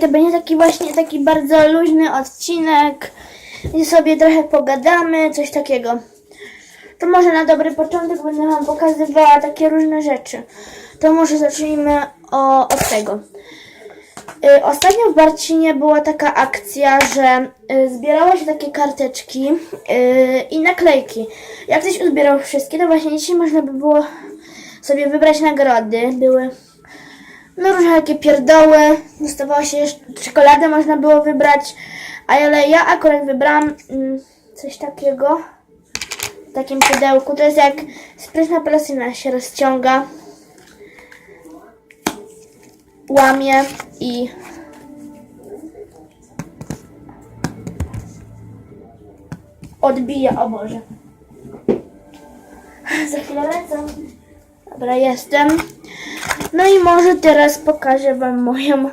To będzie taki właśnie taki bardzo luźny odcinek, gdzie sobie trochę pogadamy, coś takiego. To może na dobry początek będę Wam pokazywała takie różne rzeczy. To może zacznijmy o, od tego. Y, Ostatnio w Barcinie była taka akcja, że y, zbierało się takie karteczki y, i naklejki. Jak ktoś uzbierał wszystkie, to właśnie dzisiaj można by było sobie wybrać nagrody. Były no różne takie pierdoły, dostawało się jeszcze czekoladę można było wybrać, ale ja akurat wybrałam mm, coś takiego w takim pudełku. To jest jak sprytna plastina się rozciąga, łamie i odbija, o Boże. Za chwilę lecę. Dobra, jestem. No i może teraz pokażę Wam moją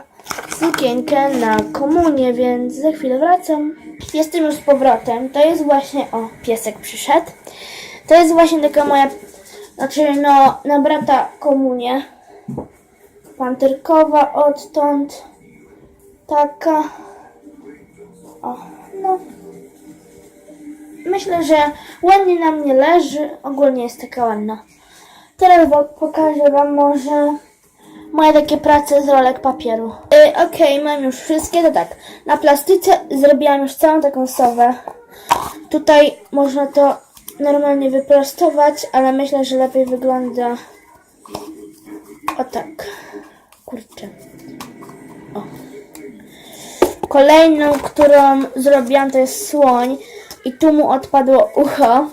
sukienkę na komunię, więc za chwilę wracam. Jestem już z powrotem. To jest właśnie, o, piesek przyszedł. To jest właśnie taka moja, znaczy no, na komunie. Panterkowa odtąd. Taka. O, no. Myślę, że ładnie na mnie leży. Ogólnie jest taka ładna. Teraz wa- pokażę Wam może moje takie prace z rolek papieru. Yy, Okej, mam już wszystkie, to tak. Na plastyce zrobiłam już całą taką sowę. Tutaj można to normalnie wyprostować, ale myślę, że lepiej wygląda o tak. Kurczę. O. Kolejną, którą zrobiłam, to jest słoń. I tu mu odpadło ucho.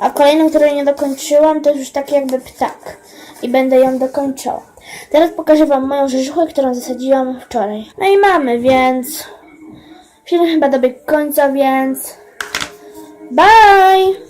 A kolejną, której nie dokończyłam, to jest już taki jakby ptak. I będę ją dokończała. Teraz pokażę Wam moją rzeżuchę, którą zasadziłam wczoraj. No i mamy, więc... Film chyba dobiegł końca, więc... Bye!